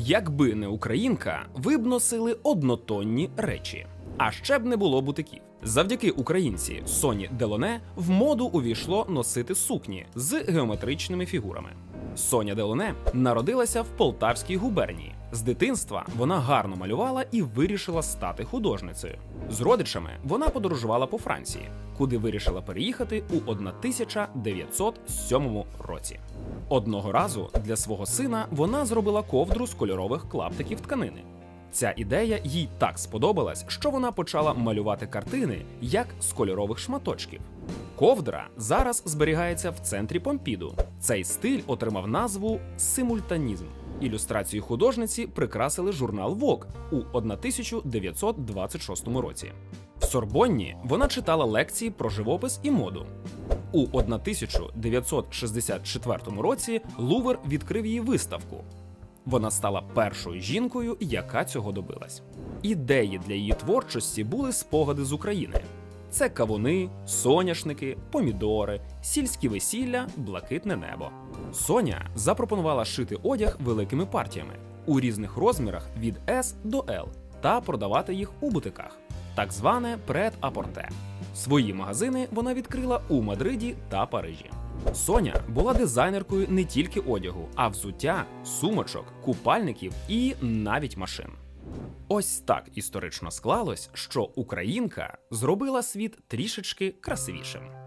Якби не українка, ви б носили однотонні речі. А ще б не було бутиків. Завдяки українці Соні Делоне в моду увійшло носити сукні з геометричними фігурами. Соня Делоне народилася в Полтавській губернії. З дитинства вона гарно малювала і вирішила стати художницею. З родичами вона подорожувала по Франції, куди вирішила переїхати у 1907 році. Одного разу для свого сина вона зробила ковдру з кольорових клаптиків тканини. Ця ідея їй так сподобалась, що вона почала малювати картини як з кольорових шматочків. Ковдра зараз зберігається в центрі Помпіду. Цей стиль отримав назву симультанізм. Ілюстрацію художниці прикрасили журнал Vogue у 1926 році. В Сорбонні вона читала лекції про живопис і моду. У 1964 році Лувр відкрив її виставку. Вона стала першою жінкою, яка цього добилась. Ідеї для її творчості були спогади з України. Це кавуни, соняшники, помідори, сільські весілля, блакитне небо. Соня запропонувала шити одяг великими партіями у різних розмірах від S до L та продавати їх у бутиках, так зване пред-апорте. Свої магазини вона відкрила у Мадриді та Парижі. Соня була дизайнеркою не тільки одягу, а взуття, сумочок, купальників і навіть машин. Ось так історично склалось, що українка зробила світ трішечки красивішим.